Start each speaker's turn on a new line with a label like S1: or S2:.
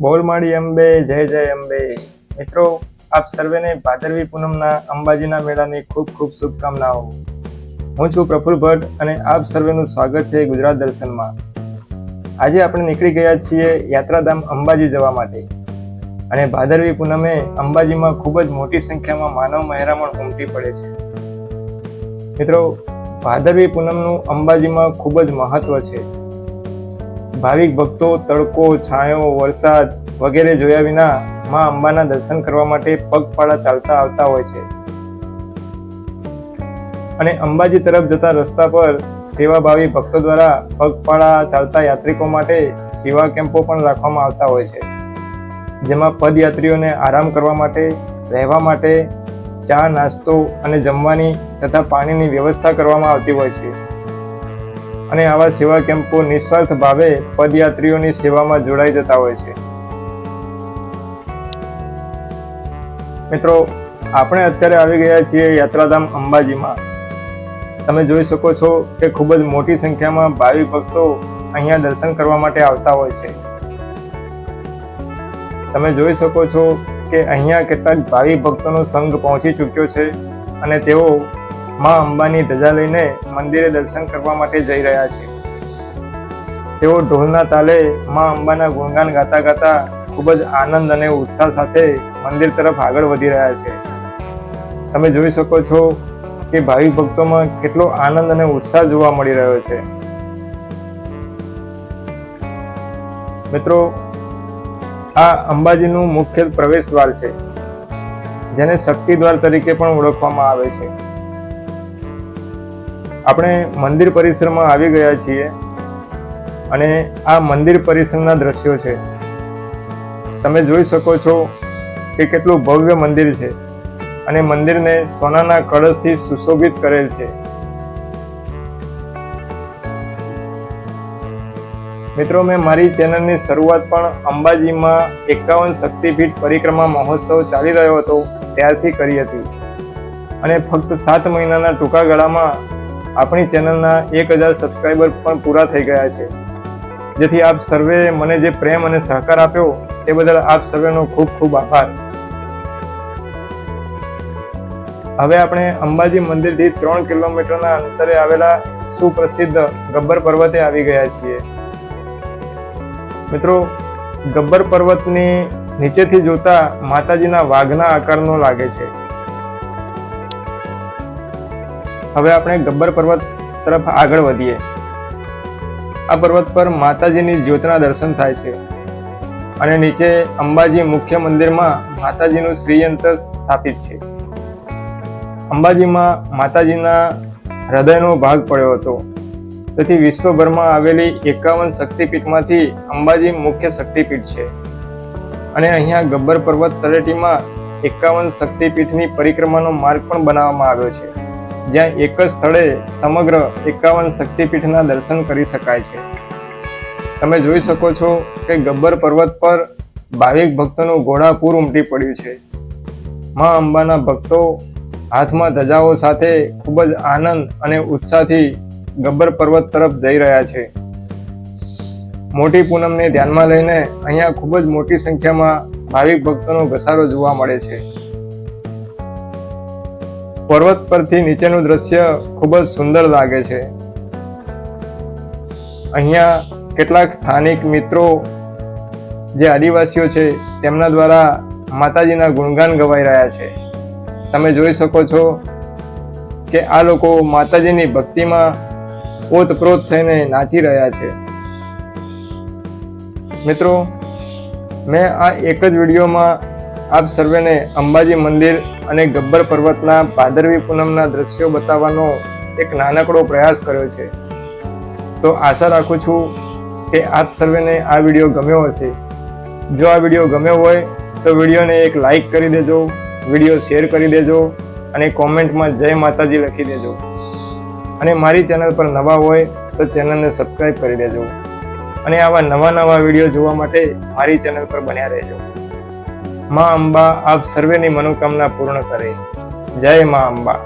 S1: બોલ માડી અંબે, જય જય અંબે. મિત્રો, આપ સર્વેને ભાદરવી પૂનમના અંબાજીના મેળાની ખૂબ ખૂબ શુભકામનાઓ. હું છું પ્રફુલ ભટ્ટ અને આપ સર્વેનું સ્વાગત છે ગુજરાત દર્શનમાં. આજે આપણે નીકળી ગયા છીએ યાત્રાધામ અંબાજી જવા માટે. અને ભાદરવી પૂનમે અંબાજીમાં ખૂબ જ મોટી સંખ્યામાં માનવ મહેરામણ ઉમટી પડે છે. મિત્રો ભાદરવી પૂનમનું અંબાજીમાં ખૂબ જ મહત્વ છે. ભાવિક ભક્તો, તડકો, છાંયો, વરસાદ વગેરે જોયા વિના માં અંબાના દર્શન કરવા માટે પગપાળા ચાલતા આવતા હોય છે. અને અંબાજી તરફ જતા રસ્તા પર સેવાભાવી ભક્તો દ્વારા પગપાળા ચાલતા યાત્રિકો માટે સેવા કેમ્પો પણ રાખવામાં આવતા હોય છે. જેમાં પદયાત્રીઓને આરામ કરવા માટે, રહેવા માટે, ચા, નાસ્તો અને જમવાની તથા પાણીની વ્યવસ્થા કરવામાં આવતી હોય છે. અને આવા સેવા કેમ્પો નિસ્વાર્થ ભાવે પદયાત્રીઓની સેવામાં જોડાઈ જતા હોય છે. મિત્રો, આપણે અત્યારે આવી ગયા છીએ યાત્રાધામ અંબાજીમાં. તમે જોઈ શકો છો કે ખૂબ જ મોટી સંખ્યામાં ભાવિક ભક્તો અહીંયા દર્શન કરવા માટે આવતા હોય છે. તમે જોઈ શકો છો કે અહીંયા કેટલાક ભાવિ ભક્તોનો સંઘ પહોંચી ચૂક્યો છે અને તેઓ માં અંબાની ધજા લઈને મંદિરે દર્શન કરવા માટે જઈ રહ્યા છે. તેઓ ઢોલના તાલે માં અંબાના ગુણગાન ગાતા ગાતા ખૂબ જ આનંદ અને ઉત્સાહ સાથે મંદિર તરફ આગળ વધી રહ્યા છે. તમે જોઈ શકો છો કે ભાવિક ભક્તોમાં કેટલો આનંદ અને ઉત્સાહ જોવા મળી રહ્યો છે. મિત્રો, આ અંબાજીનું મુખ્ય પ્રવેશ દ્વાર છે, જેને શક્તિ દ્વાર તરીકે પણ ઓળખવામાં આવે છે. આપણે મંદિર પરિસરમાં આવી ગયા છીએ અને આ મંદિર પરિસરના દ્રશ્યો છે. તમે જોઈ શકો છો કે કેટલું ભવ્ય મંદિર છે અને મંદિરને સોનાના કળશથી સુશોભિત કરેલ છે. મિત્રો, મેં મારી ચેનલની શરૂઆત પણ અંબાજીમાં એકાવન શક્તિપીઠ પરિક્રમા મહોત્સવ ચાલી રહ્યો હતો ત્યારથી કરી હતી. અને ફક્ત સાત મહિનાના ટૂંકા ગાળામાં આપણી ચેનલના એક હજાર સબસ્ક્રાઈબર પણ પૂરા થઈ ગયા છે. જેથી આપ સર્વે મને જે પ્રેમ અને સહકાર આપ્યો તે બદલ આપ સર્વેનો ખૂબ ખૂબ આભાર. હવે આપણે અંબાજી મંદિરથી ત્રણ કિલોમીટરના અંતરે આવેલા સુપ્રસિદ્ધ ગબ્બર પર્વતે આવી ગયા છીએ. મિત્રો, ગબ્બર પર્વતની નીચેથી જોતા માતાજીના વાઘના આકારનો લાગે છે. હવે આપણે ગબ્બર પર્વત તરફ આગળ વધીએ. આ પર્વત પર માતાજીની જ્યોતના દર્શન થાય છે. અને નીચે અંબાજી મુખ્ય મંદિરમાં માતાજીનું શ્રીયંત્ર સ્થાપિત છે. અંબાજીમાં માતાજીના હૃદયનો ભાગ પડ્યો હતો. તેથી વિશ્વભરમાં આવેલી એકાવન શક્તિપીઠમાંથી અંબાજી મુખ્ય શક્તિપીઠ છે. અને અહીંયા ગબ્બર પર્વત તળેટીમાં એકાવન શક્તિપીઠની પરિક્રમાનો માર્ગ પણ બનાવવામાં આવ્યો છે. જ્યાં એક જ સ્થળે સમગ્ર એકાવન શક્તિપીઠના દર્શન કરી શકાય છે. તમે જોઈ શકો છો કે ગબ્બર પર્વત પર ભાવિક ભક્તોનું ઘોડાપૂર ઉમટી પડ્યું છે. મા અંબાના ભક્તો હાથમાં ધજાઓ સાથે ખૂબ જ આનંદ અને ઉત્સાહથી ગબ્બર પર્વત તરફ જઈ રહ્યા છે. મોટી પૂનમને ધ્યાનમાં લઈને અહીંયા ખૂબ જ મોટી સંખ્યામાં ભાવિક ભક્તોનો ઘસારો જોવા મળે છે. પર્વત પરથી નીચેનું દ્રશ્ય ખૂબ જ સુંદર લાગે છે. અહીંયા કેટલાક સ્થાનિક મિત્રો, જે આદિવાસીઓ છે, તેમના દ્વારા માતાજીના ગુણગાન ગવાઈ રહ્યા છે. તમે જોઈ શકો છો કે આ લોકો માતાજીની ભક્તિમાં ઓતપ્રોત થઈને નાચી રહ્યા છે. મિત્રો, મેં આ એક જ વિડીયોમાં આપ સર્વેને અંબાજી મંદિર અને ગબ્બર પર્વતના ભાદરવી પૂનમના દ્રશ્યો બતાવવાનો એક નાનકડો પ્રયાસ કર્યો છે. તો આશા રાખું છું કે આપ સર્વેને આ વીડિયો ગમ્યો હશે. જો આ વીડિયો ગમ્યો હોય તો વિડીયોને એક લાઈક કરી દેજો, વીડિયો શેર કરી દેજો અને કોમેન્ટમાં જય માતાજી લખી દેજો. અને મારી ચેનલ પર નવા હોય તો ચેનલને સબસ્ક્રાઈબ કરી દેજો. અને આવા નવા નવા વીડિયો જોવા માટે મારી ચેનલ પર બન્યા રહેજો. માં અંબા આપ સર્વેની મનોકામના પૂર્ણ કરે. જય માં અંબા.